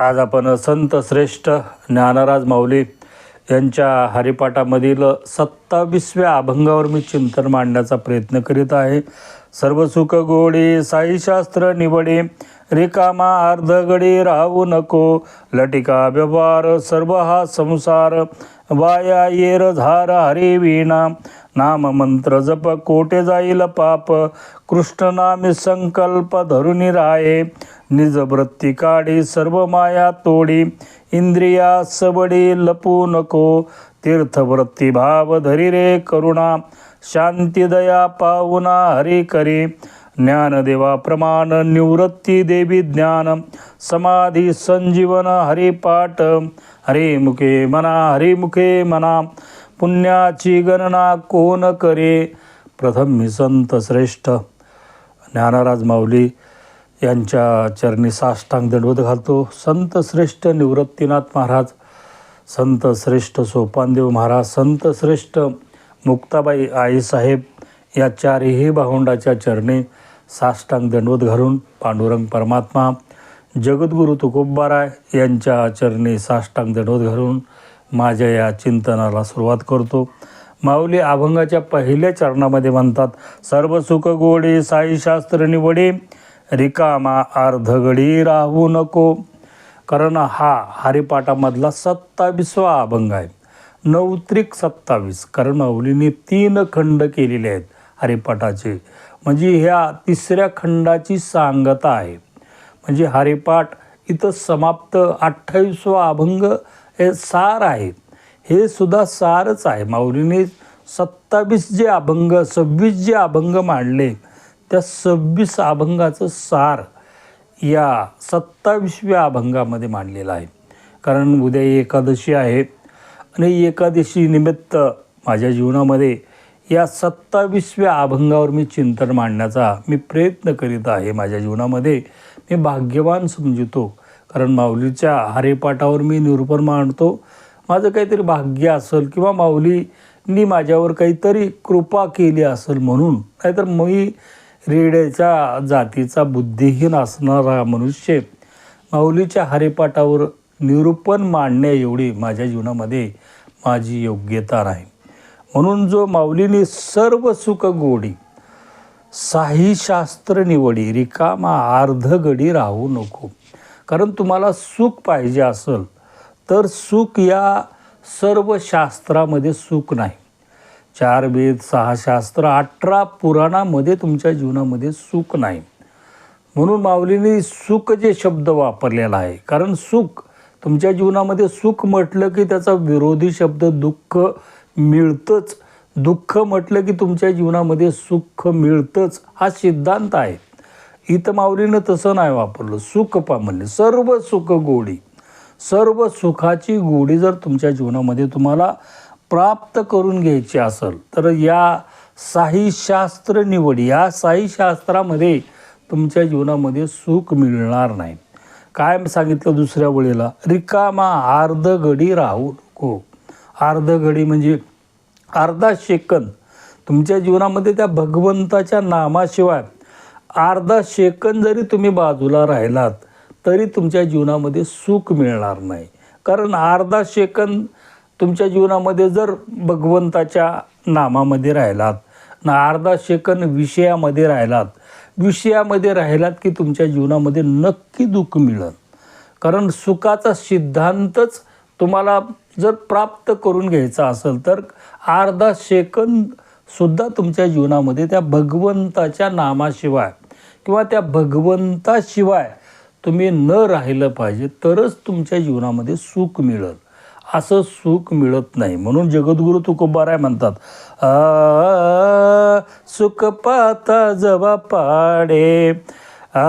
आज आपण संत श्रेष्ठ ज्ञानराज माऊली यांच्या हरिपाठामधील सत्तावीसव्या अभंगावर मी चिंतन मांडण्याचा प्रयत्न करीत आहे. सर्व सुख गोडी साईशास्त्र निवडे रिकामा अर्धगडी राहू नको लटिका व्यवहार सर्व हा संसार वाया येर धार हरी वीणा नाम मंत्र जप कोटे जाईल पाप कृष्ण नामी संकल्प धरुनी राये निज वृत्ती काढी सर्व माया तोडी. इंद्रिया सबडी लपू नको. तीर्थवृत्ती भाव धरी रे करुणा. शांती दया पाहुना हरी करी. ज्ञानदेवा प्रमाण निवृत्ती देवी ज्ञान. समाधी संजीवन हरिपाठ. हरे मुखे मना हरिमुखे मना. पुण्याची गणना कोण करे? प्रथम मी संत श्रेष्ठ. ज्ञानराज माऊली यांच्या चरणी साष्टांग दंडवत घालतो. संत श्रेष्ठ निवृत्तीनाथ महाराज संत श्रेष्ठ सोपानदेव महाराज संत श्रेष्ठ मुक्ताबाई आईसाहेब या चारही भावंडाच्या चरणी साष्टांग दंडवत घालून पांडुरंग परमात्मा जगद्गुरु तुकोबाराय यांच्या चरणी साष्टांग दंडवत घालून माझ्या या चिंतनाला सुरुवात करतो. माऊली अभंगाच्या पहिल्या चरणामध्ये म्हणतात सर्व सुख गोडी साईशास्त्र निवडे रिकामा अर्धगडी राहू नको. कारण हा हरिपाठामधला सत्तावीसवा अभंग आहे. नवत्रिक सत्तावीस. कारण माऊलीने तीन खंड केलेले आहेत हरिपाठाचे. म्हणजे ह्या तिसऱ्या खंडाची सांगता आहे. म्हणजे हरिपाठ इथं समाप्त अठ्ठावीसवा अभंग हे सार आहे. हे सुद्धा सारच आहे. माऊलीने सत्तावीस जे अभंग सव्वीस जे अभंग मांडले त्या सव्वीस अभंगाचं सार या सत्तावीसव्या अभंगामध्ये मांडलेलं आहे. कारण उद्या एकादशी आहे आणि एकादशी निमित्त माझ्या जीवनामध्ये या सत्तावीसव्या अभंगावर मी चिंतन मांडण्याचा मी प्रयत्न करीत आहे. माझ्या जीवनामध्ये मी भाग्यवान समजतो. कारण माऊलीच्या हरिपाठावर मी निरूपण मांडतो. माझं काहीतरी भाग्य असेल किंवा माऊलींनी माझ्यावर काहीतरी कृपा केली असेल म्हणून नाहीतर मी रेड्याच्या जातीचा बुद्धिहीन असणारा मनुष्य माऊलीच्या हरिपाठावर निरूपण मांडण्या एवढी माझ्या जीवनामध्ये माझी योग्यता नाही. म्हणून जो माऊलीने सर्व सुख गोडी साही शास्त्र निवडी रिकामा अर्धगडी राहू नको. कारण तुम्हाला सुख पाहिजे असेल तर सुख या सर्व शास्त्रामध्ये सुख नाही. चार वेद सहा शास्त्र अठरा पुराणामध्ये तुमच्या जीवनामध्ये सुख नाही. म्हणून माऊलीने सुख जे शब्द वापरलेला आहे कारण सुख तुमच्या जीवनामध्ये सुख म्हटलं की त्याचा विरोधी शब्द दुःख मिळतंच. दुःख म्हटलं की तुमच्या जीवनामध्ये सुख मिळतंच हा सिद्धांत आहे. इथं माऊलीनं तसं नाही वापरलं. सुख पा म्हणले सर्व सुख गोडी. सर्व सुखाची गोडी जर तुमच्या जीवनामध्ये तुम्हाला प्राप्त करून घ्यायची असेल तर या साई शास्त्र निवड या साई शास्त्रामध्ये तुमच्या जीवनामध्ये सुख मिळणार नाही. काय सांगितलं दुसऱ्या वेळेला? रिकामा अर्धगडी राहू नको. अर्धगडी म्हणजे अर्धा सेकंद तुमच्या जीवनामध्ये त्या भगवंताच्या नामाशिवाय अर्धा सेकंद जरी तुम्ही बाजूला राहिलात तरी तुमच्या जीवनामध्ये सुख मिळणार नाही. कारण अर्धा सेकंद तुमच्या जीवनामध्ये जर भगवंताच्या नामामध्ये राहिलात ना अर्धा सेकंद विषयामध्ये राहिलात विषयामध्ये राहिलात की तुमच्या जीवनामध्ये नक्की दुःख मिळेल. कारण सुखाचा सिद्धांतच तुम्हाला जर प्राप्त करून घ्यायचा असेल तर अर्धा सेकंद सुद्धा तुमच्या जीवनामध्ये त्या भगवंताच्या नामाशिवाय किंवा त्या भगवंताशिवाय तुम्ही न राहिलं पाहिजे तरच तुमच्या जीवनामध्ये सुख मिळेल. असं सुख मिळत नाही. म्हणून जगद्गुरु तुकोबाराय म्हणतात आ सुख पाता जवा पाडे. आ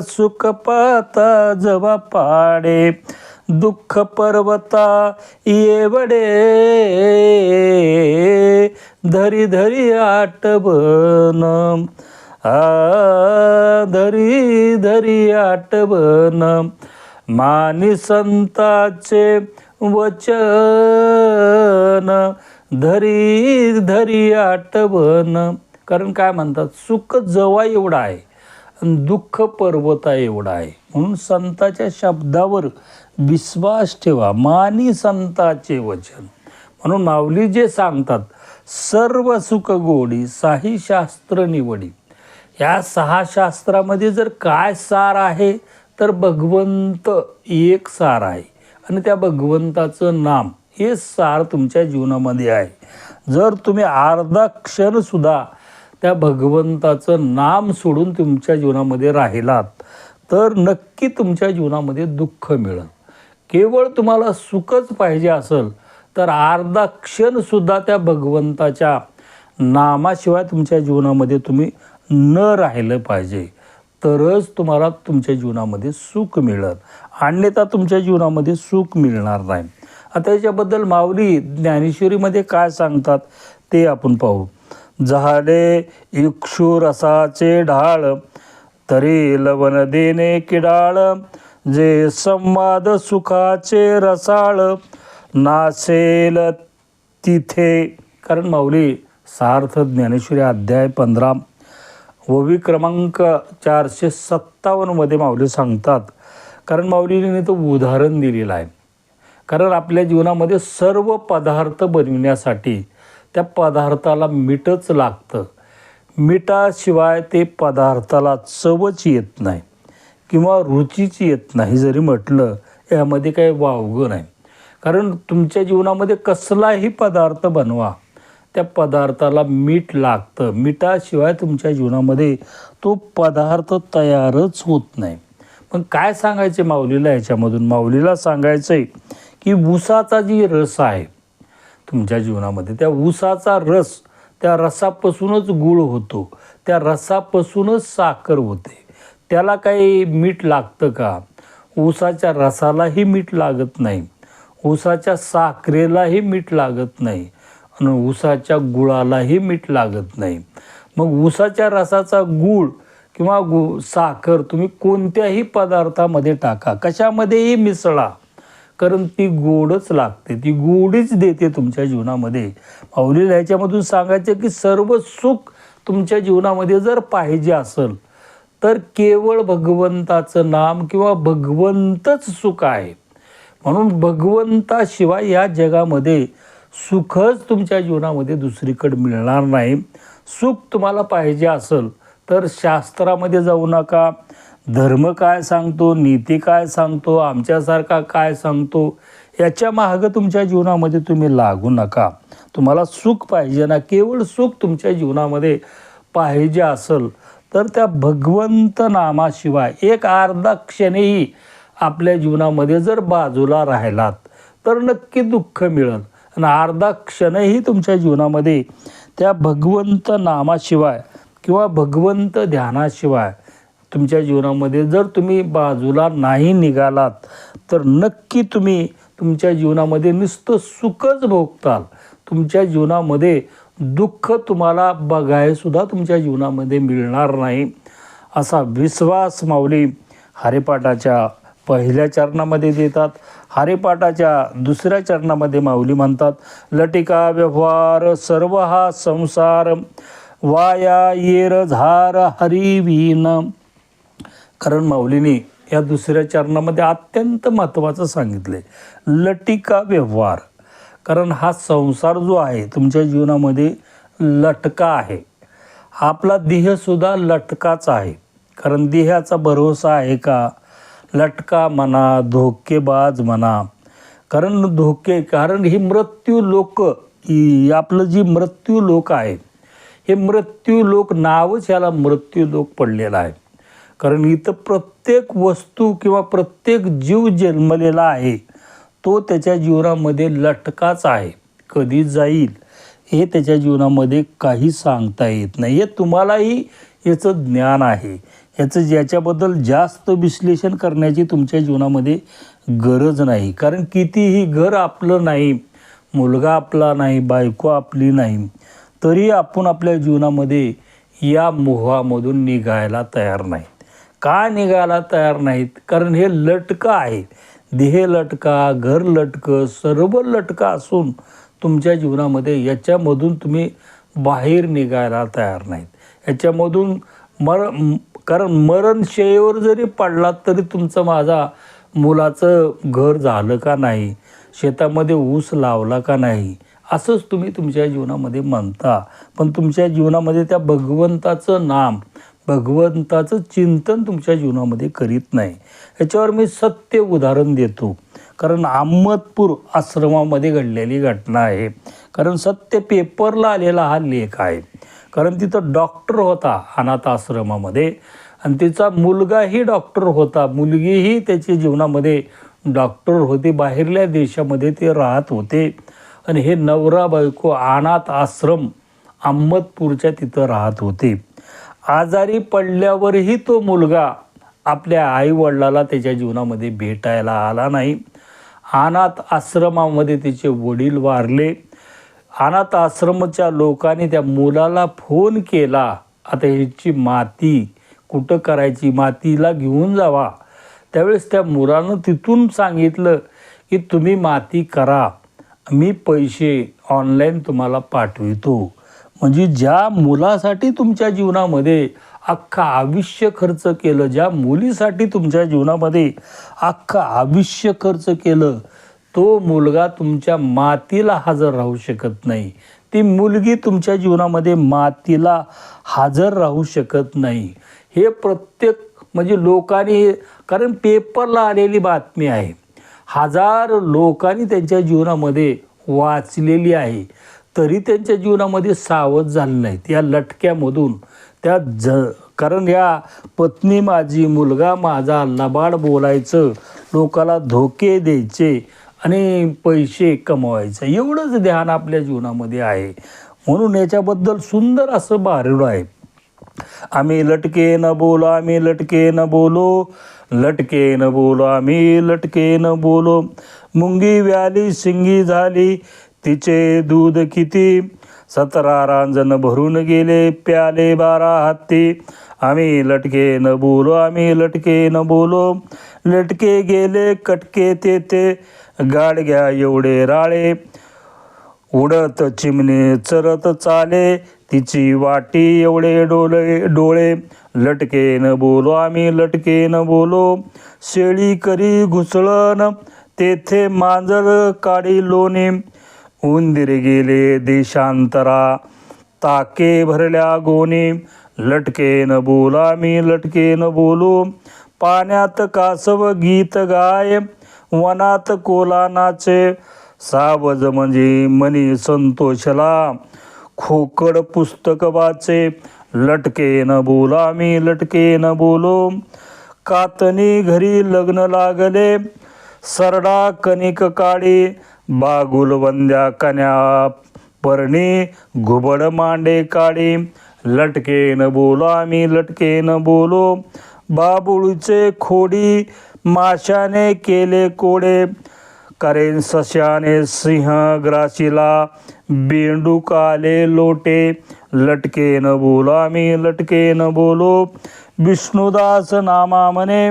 सुख पाता जवा पाडे. दुःख पर्वता येवडे. धरी धरी आटबन आ धरी धरी आटबन मानी संताचे वचन धरी धरी आठवण. कारण काय म्हणतात सुख जवा एवढं आहे आणि दुःख पर्वता एवढा आहे. म्हणून संताच्या शब्दावर विश्वास ठेवा मानी संताचे वचन. म्हणून माऊली जे सांगतात सर्व सुख गोडी साही शास्त्र निवडी. या सहा शास्त्रामध्ये जर काय सार आहे तर भगवंत एक सार आहे. आणि त्या भगवंताचं नाम हे सार तुमच्या जीवनामध्ये आहे. जर तुम्ही अर्धा क्षणसुद्धा त्या भगवंताचं नाम सोडून तुमच्या जीवनामध्ये राहिलात तर नक्की तुमच्या जीवनामध्ये दुःख मिळेल. केवळ तुम्हाला सुखच पाहिजे असेल तर अर्धा क्षणसुद्धा त्या भगवंताच्या नामाशिवाय तुमच्या जीवनामध्ये तुम्ही न राहिलं पाहिजे. तरच तुम्हाला तुमच्या जीवनामध्ये सुख मिळत. अन्यथा तुमच्या जीवनामध्ये सुख मिळणार नाही. आता याच्याबद्दल माऊली ज्ञानेश्वरीमध्ये काय सांगतात ते आपण पाहू. झाले इक्षुरसाचे ढाळ तरी लवण देणे किडाळ जे संवाद सुखाचे रसाळ नासेल तिथे. कारण माऊली सार्थ ज्ञानेश्वरी अध्याय पंधरा ओवी क्रमांक चारशे सत्तावन्नमध्ये माऊली सांगतात कारण माऊलीने तो उदाहरण दिलेलं आहे. कारण आपल्या जीवनामध्ये सर्व पदार्थ बनविण्यासाठी त्या पदार्थाला मीठच लागतं. मिठाशिवाय ते पदार्थाला चवच येत नाही किंवा रुचीच येत नाही जरी म्हटलं यामध्ये काही वावगं नाही. कारण तुमच्या जीवनामध्ये कसलाही पदार्थ बनवा. त्या पदार्थाला मीठ लागतं. मिठाशिवाय तुमच्या जीवनामध्ये तो पदार्थ तयारच होत नाही. पण काय सांगायचे माऊलीला याच्यामधून? माऊलीला सांगायचं आहे की ऊसाचा जी रस आहे तुमच्या जीवनामध्ये त्या ऊसाचा रस त्या रसापासूनच गुळ होतो. त्या रसापासूनच साखर होते. त्याला काही मीठ लागतं का? ऊसाच्या रसालाही मीठ लागत नाही. ऊसाच्या साखरेलाही मीठ लागत नाही. आणि ऊसाच्या गुळालाही मीठ लागत नाही. मग ऊसाच्या रसाचा गूळ किंवा गु साखर तुम्ही कोणत्याही पदार्थामध्ये टाका. कशामध्येही मिसळा. कारण ती गोडच लागते. ती गोडीच देते तुमच्या जीवनामध्ये. माऊलीला ह्याच्यामधून सांगायचं की सर्व सुख तुमच्या जीवनामध्ये जर पाहिजे असेल तर केवळ भगवंताचं नाम किंवा भगवंतच सुख आहे. म्हणून भगवंताशिवाय या जगामध्ये सुखच तुमच्या जीवनामध्ये दुसरीकडे मिळणार नाही. सुख तुम्हाला पाहिजे असेल तर शास्त्रामध्ये जाऊ नका. धर्म काय सांगतो नीती काय सांगतो आमच्यासारखा काय सांगतो याच्या मागं तुमच्या जीवनामध्ये तुम्ही लागू नका. तुम्हाला सुख पाहिजे ना केवळ सुख तुमच्या जीवनामध्ये पाहिजे असेल तर त्या भगवंत नामाशिवाय एक अर्धा क्षणही आपल्या जीवनामध्ये जर बाजूला राहिलात तर नक्की दुःख मिळेल. आणि अर्धा क्षणही तुमच्या जीवनामध्ये त्या भगवंत नामाशिवाय किंवा भगवंत ध्यानाशिवाय तुमच्या जीवनामध्ये जर तुम्ही बाजूला नाही निघालात तर नक्की तुम्ही तुमच्या जीवनामध्ये नुसतं सुखच भोगताल. तुमच्या जीवनामध्ये दुःख तुम्हाला बघायसुद्धा तुमच्या जीवनामध्ये मिळणार नाही. असा विश्वास माऊली हरिपाठाच्या पहिल्या चरणामध्ये देतात. हरिपाठाच्या दुसऱ्या चरणामध्ये माऊली म्हणतात लटिका व्यवहार सर्व हा संसार वाया येर झार हरिवीन कारण माऊलीने या दुसऱ्या चरणामध्ये अत्यंत महत्त्वाचं सांगितले लटिका व्यवहार. कारण हा संसार जो आहे तुमच्या जीवनामध्ये लटका आहे. आपला देहसुद्धा लटकाच आहे. कारण देहाचा भरोसा आहे का? लटका म्हणा धोकेबाज म्हणा कारण धोके कारण ही मृत्यू लोक आपलं जी मृत्यू लोक आहे हे मृत्यू लोक नावच याला मृत्यू लोक पडलेलं आहे. कारण इथं प्रत्येक वस्तू किंवा प्रत्येक जीव जन्मलेला आहे तो त्याच्या जीवनामध्ये लटकाच आहे कधी जाईल हे त्याच्या जीवनामध्ये काही सांगता येत नाही हे तुम्हालाही याचं ज्ञान आहे. याचं ज्याच्याबद्दल जास्त विश्लेषण करण्याची तुमच्या जीवनामध्ये गरज नाही. कारण कितीही घर आपलं नाही मुलगा आपला नाही बायको आपली नाही तरी आपण आपल्या जीवनामध्ये या मोहामधून निघायला तयार नाहीत. का निघायला तयार नाहीत? कारण हे लटकं आहे देह लटका घर लटकं सर्व लटका असून तुमच्या जीवनामध्ये याच्यामधून तुम्ही बाहेर निघायला तयार नाहीत. याच्यामधून मर कारण मरणशयेवर जरी पडलात तरी तुमचं माझा मुलाचं घर झालं का नाही? शेतामध्ये ऊस लावला का नाही? असंच तुम्ही तुमच्या जीवनामध्ये म्हणता. पण तुमच्या जीवनामध्ये त्या भगवंताचं नाम भगवंताचं चिंतन तुमच्या जीवनामध्ये करीत नाही. याच्यावर मी सत्य उदाहरण देतो. कारण अहमदपूर आश्रमामध्ये घडलेली घटना आहे. कारण सत्य पेपरला आलेला हा लेख आहे. कारण तिथं डॉक्टर होता अनाथ आश्रमामध्ये आणि तिचा मुलगाही डॉक्टर होता. मुलगीही त्याच्या जीवनामध्ये डॉक्टर होते. बाहेरल्या देशामध्ये ते राहत होते. आणि हे नवरा बायको अनाथ आश्रम अहमदपूरच्या तिथं राहत होते. आजारी पडल्यावरही तो मुलगा आपल्या आईवडिलाला त्याच्या जीवनामध्ये भेटायला आला नाही. अनाथ आश्रमामध्ये त्याचे वडील वारले. अनाथ आश्रमच्या लोकांनी त्या मुलाला फोन केला. आता ह्याची माती कुठं करायची? मातीला घेऊन जावा. त्यावेळेस त्या मुलानं तिथून सांगितलं की तुम्ही माती करा. मी पैसे ऑनलाईन तुम्हाला पाठवितो. म्हणजे ज्या मुलासाठी तुमच्या जीवनामध्ये अख्खं आयुष्य खर्च केलं ज्या मुलीसाठी तुमच्या जीवनामध्ये अख्खं आयुष्य खर्च केलं तो मुलगा तुमच्या मातीला हजर राहू शकत नाही. ती मुलगी तुमच्या जीवनामध्ये मातीला हजर राहू शकत नाही. हे प्रत्येक म्हणजे लोकांनी कारण पेपरला आलेली बातमी आहे. हजार लोकांनी त्यांच्या जीवनामध्ये वाचलेली आहे. तरी त्यांच्या जीवनामध्ये सावध झाले नाहीत. या लटक्यामधून त्या ज कारण या पत्नी माझी मुलगा माझा लबाड बोलायचं लोकाला धोके द्यायचे आणि पैसे कमवायचं. एवढंच ध्यान आपल्या जीवनामध्ये आहे. म्हणून याच्याबद्दल सुंदर असं बारूड आहे. आम्ही लटके न बोलो आम्ही लटके न बोलो. लटके न बोलो आम्ही लटके न बोलो. मुंगी व्याली शिंगी झाली. तिचे दूध किती? सतरा रांजण भरून गेले प्याले बारा हत्ती. आम्ही लटके न बोलो आम्ही लटके न बोलो. लटके गेले कटके ते गाडग्या एवढे राळे. उडत चिमणे चरत चाले. तिची वाटी एवढे डोले डोळे. लटके न बोलो आम्ही लटके न बोलो. शेळी करी घुसळण तेथे मांजर काडी लोणी. उंदीर गेले देशांतरा ताके भरल्या गोणी. लटके न बोलो आम्ही लटके न बोलो. पाण्यात कासव गीत गाय. वनात कोला नाचे सावज म्हणजे मनी संतोषला. खोकड पुस्तक वाचे लटके न बोला आम्ही लटके न बोलो. कातनी घरी लग्न लागले सरडा कणिक काळी बागुल वंद्या कन्या परणी घुबड मांडे काळी लटके न बोला आम्ही लटके न बोलो. बाबुळीचे खोडी माशाने केले कोडे. करेन सश्याने सिंह ग्राशीला बेंडूक आले लोटे. लटके न बोलो आम्ही लटके न बोलो. विष्णुदास नामा म्हणे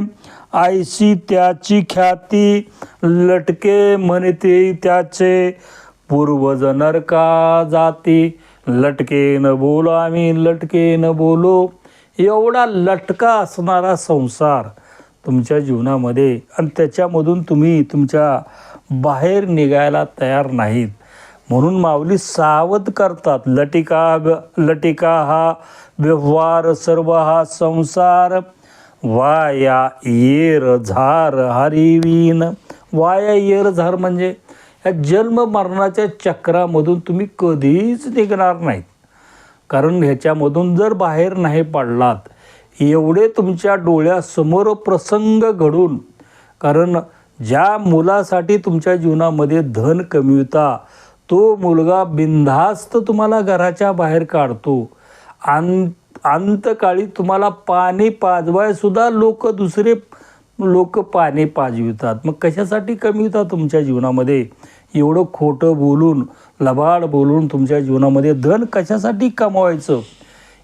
आयशी त्याची ख्याती लटके म्हणते त्याचे. पूर्वज नरका जाती लटके न बोलो आम्ही लटके न बोलो. एवढा लटका असणारा संसार तुमच्या जीवनामध्ये आणि त्याच्यामधून तुम्ही तुमच्या बाहेर निघायला तयार नाहीत. म्हणून माऊली सावध करतात. लटिका ग- लटिका हा व्यवहार सर्व हा संसार. वाया येर झार हरिवीन वाया येर झार म्हणजे या जन्म मरणाच्या चक्रामधून तुम्ही कधीच निघणार नाहीत. कारण ह्याच्यामधून जर बाहेर नाही पडलात एवढे तुमच्या डोळ्यासमोर प्रसंग घडून कारण ज्या मुलासाठी तुमच्या जीवनामध्ये धन कमी होता तो मुलगा बिनधास्त तुम्हाला घराच्या बाहेर काढतो. आं अंतकाळी तुम्हाला पाणी पाजवायसुद्धा लोक दुसरे लोक पाणी पाजवितात. मग कशासाठी कमी होता तुमच्या जीवनामध्ये? एवढं खोटं बोलून लबाड बोलून तुमच्या जीवनामध्ये धन कशासाठी कमवायचं?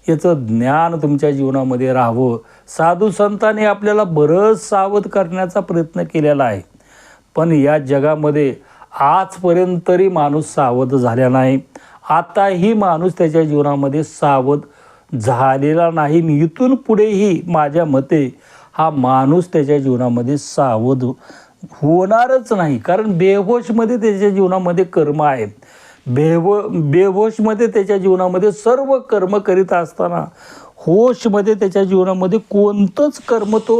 याचं ज्ञान तुमच्या जीवनामध्ये राहावं. साधू संतांनी आपल्याला बरंच सावध करण्याचा प्रयत्न केलेला आहे. पण या जगामध्ये आजपर्यंत तरी माणूस सावध झाला नाही. आताही माणूस त्याच्या जीवनामध्ये सावध झालेला नाही. इथून पुढेही माझ्या मते हा माणूस त्याच्या जीवनामध्ये सावध होणारच नाही. कारण बेहोशमध्ये त्याच्या जीवनामध्ये कर्म आहे. बेहो बेहोशमध्ये त्याच्या जीवनामध्ये सर्व कर्म करीत असताना होशमध्ये त्याच्या जीवनामध्ये कोणतंच कर्म तो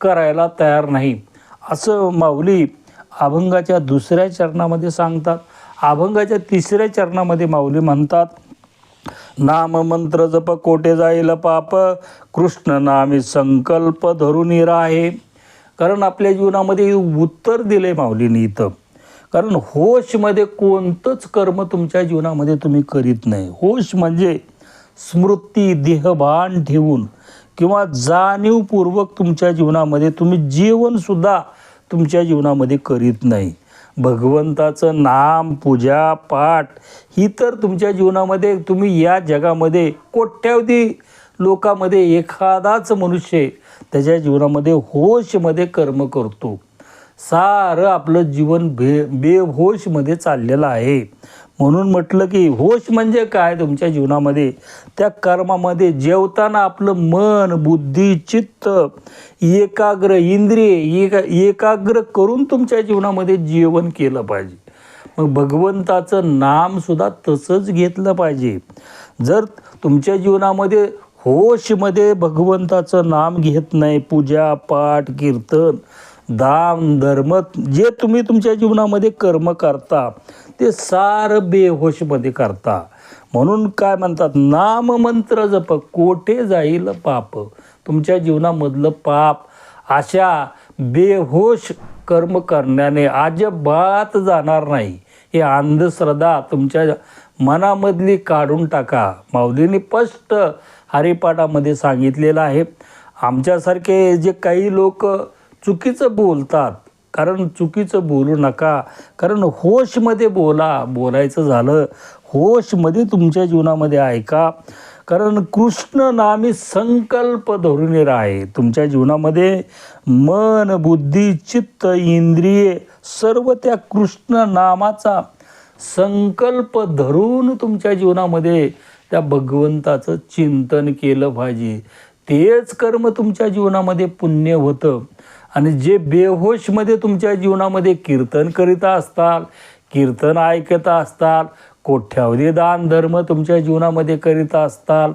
करायला तयार नाही. असं माऊली अभंगाच्या दुसऱ्या चरणामध्ये सांगतात. अभंगाच्या तिसऱ्या चरणामध्ये माऊली म्हणतात नाम मंत्र जप कोटे जाईल पाप कृष्ण नामी संकल्प धरून राहे. कारण आपल्या जीवनामध्ये उत्तर दिले माऊलीने इथं. कारण होशमध्ये कोणतंच कर्म तुमच्या जीवनामध्ये तुम्ही करीत नाही. होश म्हणजे स्मृती देहभान ठेवून किंवा जाणीवपूर्वक तुमच्या जीवनामध्ये तुम्ही जीवनसुद्धा तुमच्या जीवनामध्ये करीत नाही. भगवंताचं नाम पूजा पाठ ही तर तुमच्या जीवनामध्ये तुम्ही या जगामध्ये कोट्यावधी लोकामध्ये एखादाच मनुष्य त्याच्या जीवनामध्ये होशमध्ये कर्म करतो. सारं आपलं जीवन बे बेहोशमध्ये चाललेलं आहे. म्हणून म्हटलं की होश म्हणजे काय तुमच्या जीवनामध्ये? त्या कर्मामध्ये जेवताना आपलं मन बुद्धी चित्त एकाग्र इंद्रिय एका एकाग्र करून तुमच्या जीवनामध्ये जेवण केलं पाहिजे. मग भगवंताचं नामसुद्धा तसंच घेतलं पाहिजे. जर तुमच्या जीवनामध्ये होशमध्ये भगवंताचं नाम घेत नाही पूजा पाठ कीर्तन दान धर्म जे तुम्ही तुमच्या जीवनामध्ये कर्म करता ते सारं बेहोशमध्ये करता. म्हणून काय म्हणतात नाममंत्र जप कोठे जाईल पाप. तुमच्या जीवनामधलं पाप अशा बेहोश कर्म करण्याने अजिबात जाणार नाही. हे अंधश्रद्धा तुमच्या मनामधली काढून टाका. माऊलीने स्पष्ट हरिपाठामध्ये सांगितलेलं आहे. आमच्यासारखे जे काही लोक चुकीचं बोलतात. कारण चुकीचं बोलू नका. कारण होशमध्ये बोला. बोलायचं झालं होशमध्ये तुमच्या जीवनामध्ये ऐका. कारण कृष्ण नामी संकल्प धरून आहे तुमच्या जीवनामध्ये मन बुद्धी चित्त इंद्रिये सर्व त्या कृष्ण नामाचा संकल्प धरून तुमच्या जीवनामध्ये त्या भगवंताचं चिंतन केलं पाहिजे. तेच कर्म तुमच्या जीवनामध्ये पुण्य होतं. आणि जे बेहोशमध्ये तुमच्या जीवनामध्ये कीर्तन करीता असताल कीर्तन ऐकता असताल कोठ्यावधी दान धर्म तुमच्या जीवनामध्ये करीता असताल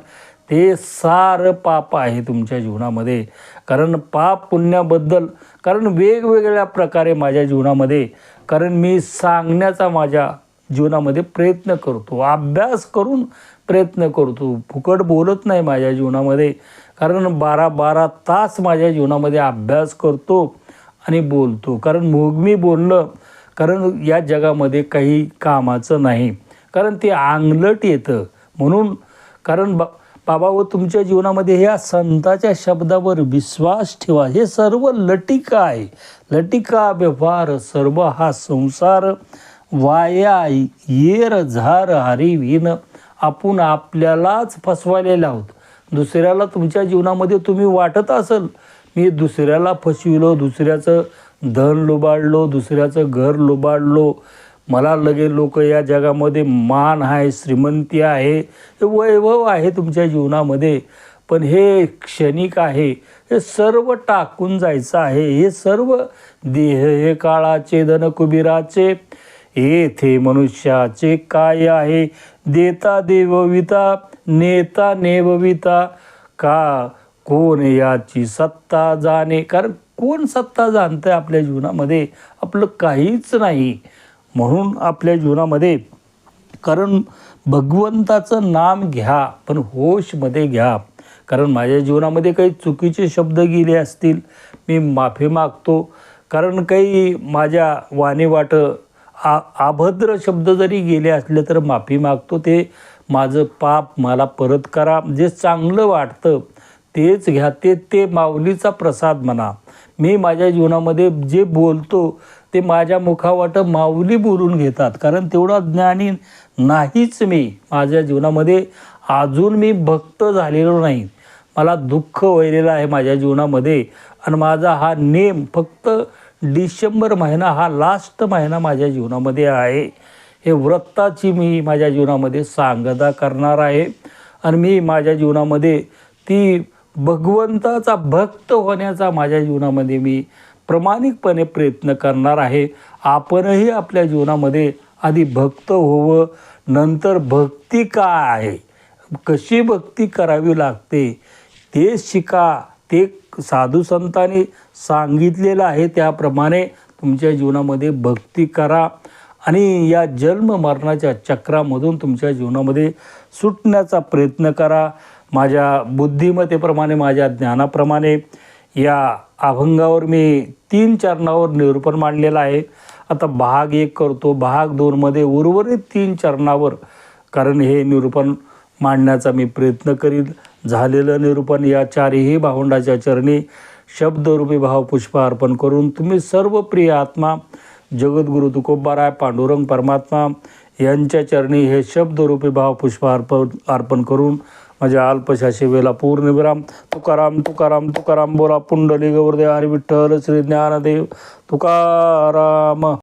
ते सारं पाप आहे तुमच्या जीवनामध्ये. कारण पाप पुण्याबद्दल कारण वेगवेगळ्या प्रकारे माझ्या जीवनामध्ये कारण मी सांगण्याचा माझ्या जीवनामध्ये प्रयत्न करतो अभ्यास करून प्रयत्न करतो. फुकट बोलत नाही माझ्या जीवनामध्ये. कारण बारा बारा तास माझ्या जीवनामध्ये अभ्यास करतो आणि बोलतो. कारण मग मी बोललं कारण या जगामध्ये काही कामाचं नाही. कारण ते आंगलट येतं. म्हणून कारण बा बाबा व तुमच्या जीवनामध्ये ह्या संताच्या शब्दावर विश्वास ठेवा. हे सर्व लटिका आहे. लटिका व्यवहार सर्व हा संसार. वाया येर झार हरी आपण आपल्यालाच फसवालेले आहोत दुसऱ्याला तुमच्या जीवनामध्ये तुम्ही वाटत असेल मी दुसऱ्याला फसविलो दुसऱ्याचं धन लुबाडलो दुसऱ्याचं घर लुबाडलो मला लगे लोक या जगामध्ये मान आहे श्रीमंती आहे हे वैभव आहे तुमच्या जीवनामध्ये. पण हे क्षणिक आहे हे सर्व टाकून जायचं आहे हे सर्व देह हे काळाचे धन कुबीराचे येथे मनुष्याचे काय आहे? देता देवविता नेता नेवविता का? कोण याची सत्ता जाणे? कारण कोण सत्ता जाणतं आहे आपल्या जीवनामध्ये? आपलं काहीच नाही. म्हणून आपल्या जीवनामध्ये कारण भगवंताचं नाम घ्या पण होशमध्ये घ्या. कारण माझ्या जीवनामध्ये काही चुकीचे शब्द गेले असतील मी माफी मागतो. कारण काही माझ्या वाणीवाटं आ अभद्र शब्द जरी गेले असले तर माफी मागतो. ते माझं पाप मला परत करा. जे चांगलं वाटतं तेच घ्या. ते ते माऊलीचा प्रसाद म्हणा. मी माझ्या जीवनामध्ये जे बोलतो ते माझ्या मुखावाटं माऊली बोलून घेतात. कारण तेवढा ज्ञानी नाहीच मी. माझ्या जीवनामध्ये अजून मी भक्त झालेलो नाही. मला दुःख वळलेलं आहे माझ्या जीवनामध्ये. आणि माझा हा नेम फक्त डिसेंबर महिना हा लास्ट महिना माझ्या जीवनामध्ये आहे. हे व्रताची मी माझ्या जीवनामध्ये सांगता करणार आहे. आणि मी माझ्या जीवनामध्ये ती भगवंताचा भक्त होण्याचा माझ्या जीवनामध्ये मी प्रामाणिकपणे प्रयत्न करणार आहे. आपणही आपल्या जीवनामध्ये आधी भक्त होवं नंतर भक्ती काय? आहे कशी भक्ती करावी लागते? ते शिका ते साधू संतांनी सांगितलेलं आहे. त्याप्रमाणे तुमच्या जीवनामध्ये भक्ती करा. आणि या जन्म मरणाच्या चक्रामधून तुमच्या जीवनामध्ये सुटण्याचा प्रयत्न करा. माझ्या बुद्धिमतेप्रमाणे माझ्या ज्ञानाप्रमाणे या अभंगावर मी तीन चरणावर निरूपण मांडलेलं आहे. आता भाग एक करतो. भाग दोनमध्ये उर्वरित तीन चरणावर कारण हे निरूपण मांडण्याचा मी प्रयत्न करील झालेलं निरूपण या चारही भावंडाच्या चरणी शब्दरूपी भावपुष्प अर्पण करून तुम्ही सर्व प्रिय आत्मा जगद्गुरु तुकोबाराय पांडुरंग परमात्मा यांच्या चरणी हे शब्दरूपी भावपुष्प अर्पण अर्पण करून माझ्या अल्पशासेवेला पूर्णविराम तुकाराम तुकाराम तुकाराम बोला. पुंडली गौरदेव हरी विठ्ठल श्री ज्ञानदेव. तुकाराम.